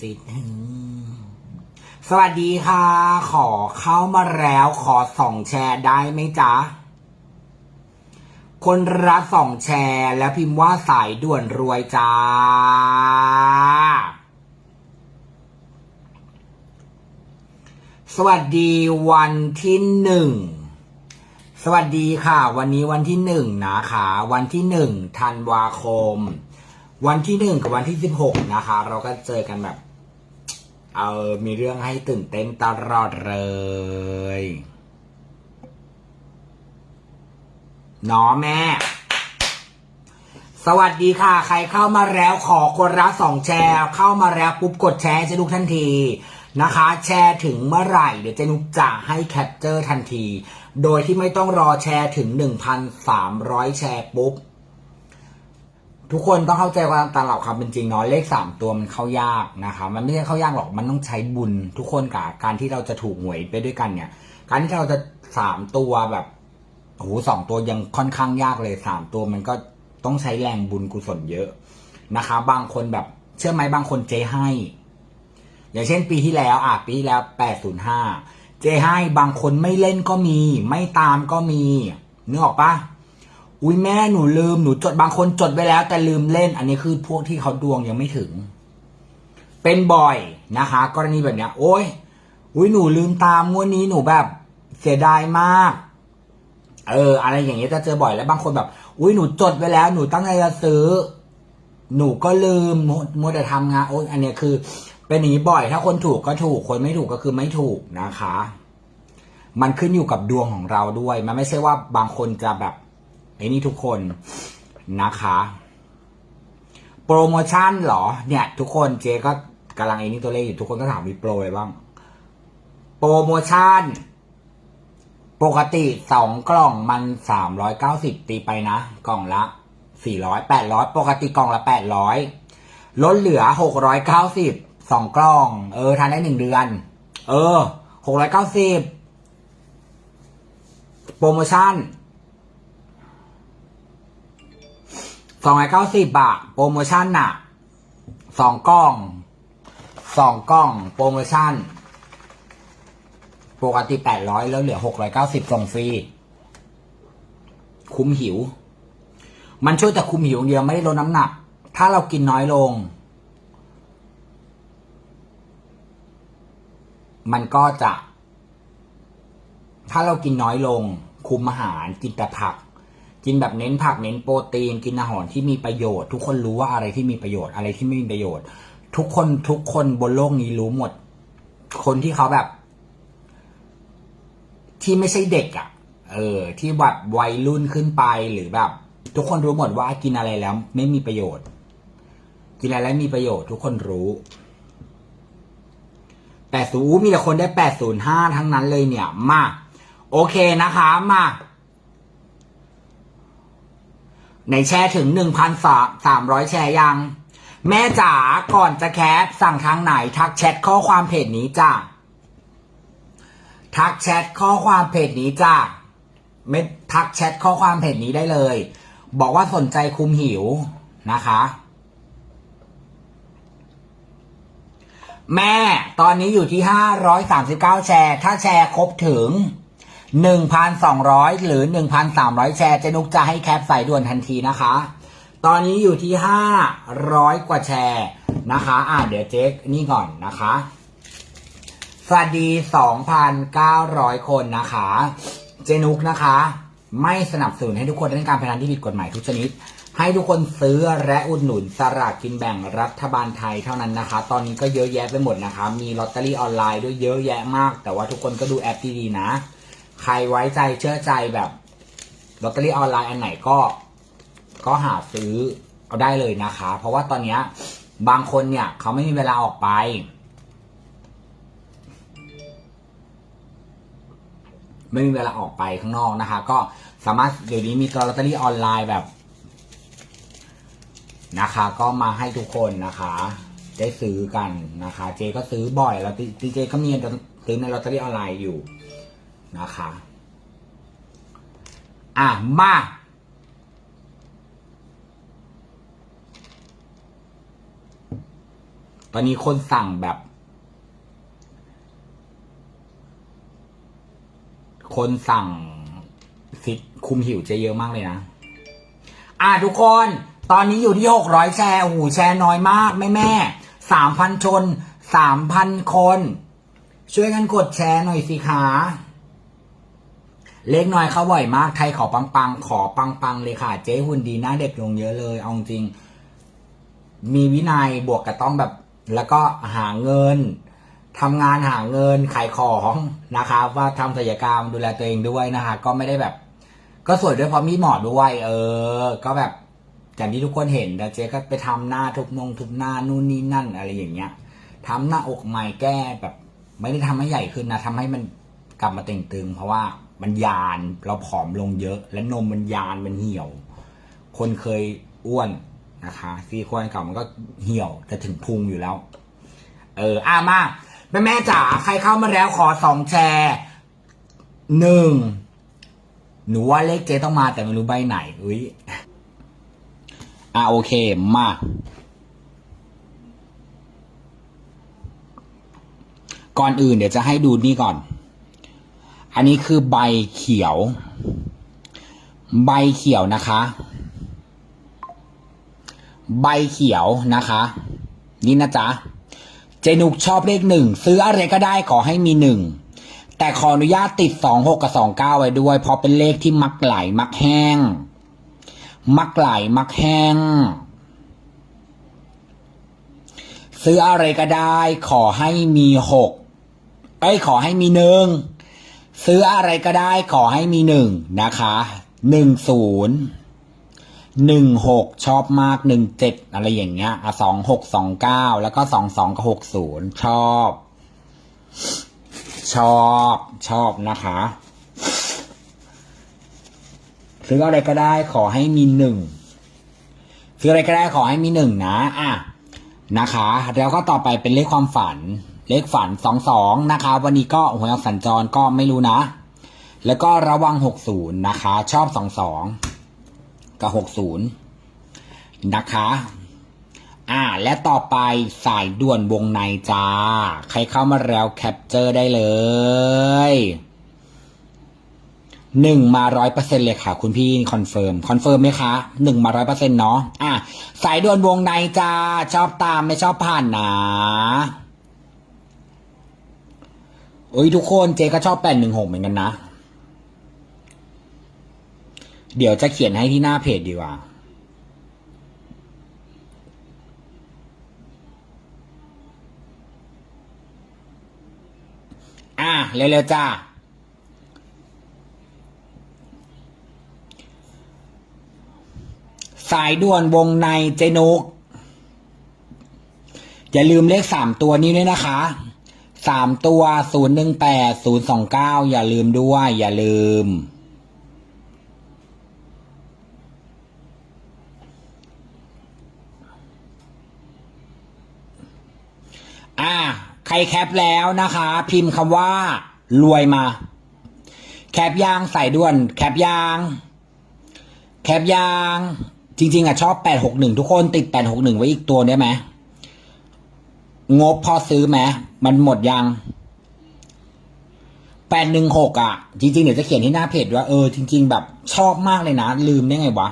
ฟิตสวัสดีค่ะ ขอเข้ามาแล้วขอส่องแชร์ได้ไหมจ๊ะ คนรักส่องแชร์แล้วพิมพ์ว่าสายด่วนรวยจ้า สวัสดีวันที่หนึ่งสวัสดีค่ะ วันนี้วันที่หนึ่งนะคะ วันที่หนึ่งธันวาคม วันที่หนึ่งกับวันที่สิบหกนะคะ เราก็เจอกันแบบ เออมีเรื่องให้ตื่นเต้นตลอดเลยนาะแม่ สวัสดีค่ะ ใครเข้ามาแล้วขอคนละสองแชร์ เข้ามาแล้วปุ๊บกดแชร์เจนุกทันทีนะคะ แชร์ถึงเมื่อไหร่เดี๋ยวเจนุกจะให้แคปเจอร์ทันที โดยที่ไม่ต้องรอแชร์ถึง 1,300 แชร์ปุ๊บ ทุกคนต้องเข้าใจว่าตามหลักความเป็นจริงเนาะเลขสามตัวมันเข้ายากนะคะมันไม่ใช่เข้ายากหรอกมันต้องใช้บุญ ทุกคนกับการที่เราจะถูกหวยไปด้วยกันเนี่ย การที่เราจะสามตัวแบบโอ้โหสองตัวยังค่อนข้างยากเลยสามตัวมันก็ต้องใช้แรงบุญกุศลเยอะนะคะ บางคนแบบเชื่อไหมบางคนเจให้ อย่างเช่นปีที่แล้วอะปีที่แล้วแปดศูนย์ห้าเจให้บางคนไม่เล่นก็มี ไม่ตามก็มีนึกออกปะ อุ้ยแม่หนูลืมหนูจดบางคนจดไว้แล้ว แต่ลืมเล่น อันนี้คือพวกที่เขาดวงยังไม่ถึง เป็นบ่อยนะคะ กรณีแบบเนี้ย โอ้ยอุ้ยหนูลืมตามงวดนี้หนูแบบเสียดายมาก เออ อะไรอย่างเงี้ยจะเจอบ่อยแล้วบางคนแบบ อุ้ยหนูจดไว้แล้ว หนูตั้งใจจะซื้อ หนูก็ลืมมัวแต่ทำงานโอ้ยอันเนี้ยคือ เป็นอย่างนี้บ่อย ถ้าคนถูกก็ถูกคนไม่ถูกก็คือไม่ถูกนะคะ มันขึ้นอยู่กับดวงของเราด้วย มันไม่ใช่ว่าบางคนจะแบบ ไอ้นี่ทุกคนนะคะ โปรโมชั่นเหรอ เนี่ย ทุกคนเจ๊ก็กำลังไอ้นี่ตัวเลขอยู่ทุกคนก็ถามมีโปรอะไรบ้าง โปรโมชั่น ปกติสองกล่องมันสามร้อยเก้าสิบตีไปนะ กล่องละสี่ร้อยแปดร้อยปกติกล่องละแปดร้อยลดเหลือหกร้อยเก้าสิบสองกล่อง เออทานได้หนึ่งเดือน เออหกร้อยเก้าสิบโปรโมชั่น สองร้อยเก้าสิบบาทโปรโมชั่นน่ะสองกล้องสองกล้อง โปรโมชั่น ปกติแปดร้อยแล้วเหลือหกร้อยเก้าสิบส่งฟรี คุ้มหิว มันช่วยแต่คุมหิวเดียวไม่ได้ลดน้ำหนัก ถ้าเรากินน้อยลง มันก็จะ ถ้าเรากินน้อยลง คุมอาหารกินแต่ผัก กินแบบเน้นผักเน้นโปรตีน กินอาหารที่มีประโยชน์ ทุกคนรู้ว่าอะไรที่มีประโยชน์อะไรที่ไม่มีประโยชน์ ทุกคนทุกคนบนโลกนี้รู้หมด คนที่เขาแบบ ที่ไม่ใช่เด็กอะ่ะ เออ ที่แบบวัยรุ่นขึ้นไปหรือแบบ ทุกคนรู้หมดว่ากินอะไรแล้ว ไม่มีประโยชน์ กินอะไรแล้วมีประโยชน์ ทุกคนรู้แปดศูนย์มีแต่คนได้แปดศูนย์ห้าทั้งนั้นเลยเนี่ย มา โอเคนะคะ มา ในแชร์ถึงหนึ่งพันสสามร้อยแชร์ยัง แม่จ๋าก่อนจะแคปสั่งทางไหนทักแชทข้อความเพจนี้จ้าทักแชทข้อความเพจนี้จ้าไม่ทักแชทข้อความเพจนี้ได้เลย บอกว่าสนใจคุมหิวนะคะ แม่ตอนนี้อยู่ที่ห้าร้อยสามสิบเก้าแชร์ ถ้าแชร์ครบถึง หนึ่งพันสองร้อยหรือหนึ่งพันสามร้อยแชร์เจนุกจะให้แคปใส่ด่วนทันทีนะคะ ตอนนี้อยู่ที่ห้าร้อยกว่าแชร์นะคะ อ่าเดี๋ยวเจ๊กนี่ก่อนนะคะ สวัสดี 2,900 คนนะคะ เจนุกนะคะ ไม่สนับสนุนให้ทุกคนเล่นการพนันที่ผิดกฎหมายทุกชนิด ให้ทุกคนซื้อและอุดหนุนสลากกินแบ่งรัฐบาลไทยเท่านั้นนะคะ ตอนนี้ก็เยอะแยะไปหมดนะคะ มีลอตเตอรี่ออนไลน์ด้วยเยอะแยะมาก แต่ว่าทุกคนก็ดูแอปดีๆนะ ใครไว้ใจเชื่อใจแบบลอตเตอรี่ออนไลน์อันไหนก็ ก็หาซื้อเอาได้เลยนะคะ เพราะว่าตอนเนี้ยบางคนเนี่ย เขาไม่มีเวลาออกไป ไม่มีเวลาออกไปข้างนอกนะคะ ก็สามารถเดี๋ยวนี้มีตัวลอตเตอรี่ออนไลน์แบบ นะคะ ก็มาให้ทุกคนนะคะ ได้ซื้อกันนะคะ เจก็ซื้อบ่อยแล้วดีเจก็มีซื้อในลอตเตอรี่ออนไลน์อยู่ นะคะ อะ มาตอนนี้คนสั่งแบบ คนสั่งฟิตคุมหิวเจเยอะมากเลยนะ อะทุกคน ตอนนี้อยู่ที่หกร้อยแชร์โอ้โหแชร์น้อยมาก แม่แม่สามพันชนสามพันคน ช่วยกันกดแชร์หน่อยสิคะ เล็กน้อยเขาบ่อยมาก ไทยขอปังๆ ขอปังๆ เลยค่ะ เจ๊หุ่นดีหน้าเด็กลงเยอะเลย เอาจริง มีวินัยบวกกับต้องแบบ แล้วก็หาเงินทำงานหาเงินขายของนะคะว่าทำศัลยกรรมดูแลตัวเองด้วยนะคะ ก็ไม่ได้แบบ ก็สวยด้วยเพราะมีหมอด้วย เออ ก็แบบอย่างที่ทุกคนเห็นแต่เจ๊ก็ไปทำหน้าทุบนงทุบหน้านู่นนี่นั่นอะไรอย่างเงี้ยทำหน้าอกใหม่แก้แบบ ไม่ได้ทำให้ใหญ่ขึ้นนะทำให้มันกลับมาเต่งตึงเพราะว่า มันยานเราผอมลงเยอะ และนมมันยานมันเหี่ยว คนเคยอ้วนนะคะซีโควนเก่ามันก็เหี่ยวจะถึงพุงอยู่แล้ว เอออะมาแม่แม่จ๋าใครเข้ามาแล้วขอสองแชร์หนึ่งหนูว่าเลขเจต้องมาแต่ไม่รู้ใบไหนอุ้ยอะโอเคมาก่อนอื่นเดี๋ยวจะให้ดูนี่ก่อน อันนี้คือใบเขียว ใบเขียวนะคะ ใบเขียวนะคะ นี่นะจ๊ะ เจนุกชอบเลขหนึ่งซื้ออะไรก็ได้ขอให้มีหนึ่งแต่ขออนุญาตติดสองหกกับสองเก้าไว้ด้วย เพราะเป็นเลขที่มักไหลมักแห้ง มักไหลมักแห้ง ซื้ออะไรก็ได้ ขอให้มีหกเอ้ยขอให้มีหนึ่ง ซื้ออะไรก็ได้ขอให้มีหนึ่งนะคะหนึ่งศูนย์หนึ่งหกชอบมากหนึ่งเจ็ดอะไรอย่างเงี้ยอะสองหกสองเก้าแล้วก็สองสองกับหกศูนย์ชอบ ชอบชอบนะคะ ซื้ออะไรก็ได้ขอให้มีหนึ่งซื้ออะไรก็ได้ขอให้มีหนึ่งนะ อะนะคะ แล้วก็ต่อไปเป็นเลขความฝัน เลขฝันสองสองนะคะ วันนี้ก็หวยออกสัญจรก็ไม่รู้นะ แล้วก็ระวังหกศูนย์นะคะ ชอบสองสองกับหกศูนย์นะคะ อ่า และต่อไปสายด่วนวงในจ้า ใครเข้ามาแล้วแคปเจอร์ได้เลยหนึ่งมาร้อยเปอร์เซ็นเลยค่ะ คุณพี่คอนเฟิร์มคอนเฟิร์มไหมคะหนึ่งมาร้อยเปอร์เซ็นเนาะอะสายด่วนวงในจ้า ชอบตามไม่ชอบผ่านนะ เอ้ยทุกคนเจก็ชอบแปดหนึ่งหกเหมือนกันนะ เดี๋ยวจะเขียนให้ที่หน้าเพจดีกว่า อะเร็วๆจ้าสายด่วนวงในเจนุกอย่าลืมเลขสามตัวนี้ด้วยนะคะ สามตัวศูนย์หนึ่งแปดศูนย์สองเก้าอย่าลืมด้วย อย่าลืม อ่า ใครแคปแล้วนะคะ พิมพ์คำว่า รวยมา แคปยางใส่ด่วน แคปยาง แคปยาง จริง ๆอะชอบแปดหกหนึ่งทุกคนติดแปดหกหนึ่งไว้อีกตัวได้ไหม งบพอซื้อไหมมันหมดยังแปดหนึ่งหกอะ จริงๆ เดี๋ยวจะเขียนที่หน้าเพจว่าเออจริง ๆ แบบชอบมากเลยนะ ลืมได้ไงวะ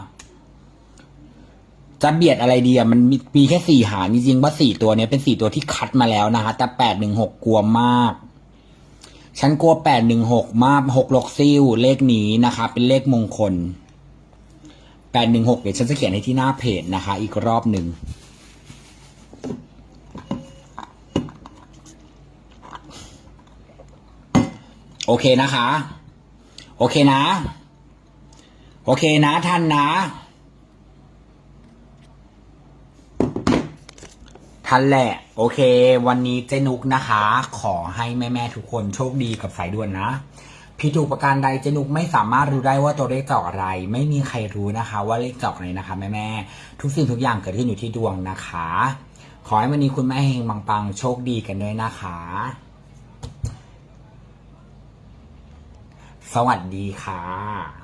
จะเบียดอะไรดีอะมันมีมีแค่สี่หางจริงๆว่าสี่ตัวเนี้ยเป็นสี่ตัวที่คัดมาแล้วนะคะแต่แปดหนึ่งหกกลัวมาก ฉันกลัวแปดหนึ่งหกมากหกลกซิ่วเลขนี้นะคะ เป็นเลขมงคลแปดหนึ่งหกเดี๋ยวฉันจะเขียนให้ที่หน้าเพจนะคะ อีกรอบหนึ่ง อเคนะคะ โอเคนะ โอเคนะท่านนะท่านแหละ โอเค วันนี้เจนุกนะคะ ขอให้แม่ๆทุกคนโชคดีกับสายด่วนนะผิดถูกประการใดเจนุกไม่สามารถรู้ได้ว่าตัวเลขจอกอะไร ไม่มีใครรู้นะคะ ว่าเลขจออกอะไรนะคะแม่ๆทุกสิ่งทุกอย่างเกิดขึ้นอยู่ที่ดวงนะคะ ขอให้วันนี้คุณแม่เฮงปังๆโชคดีกันด้วยนะคะ สวัสดีค่ะ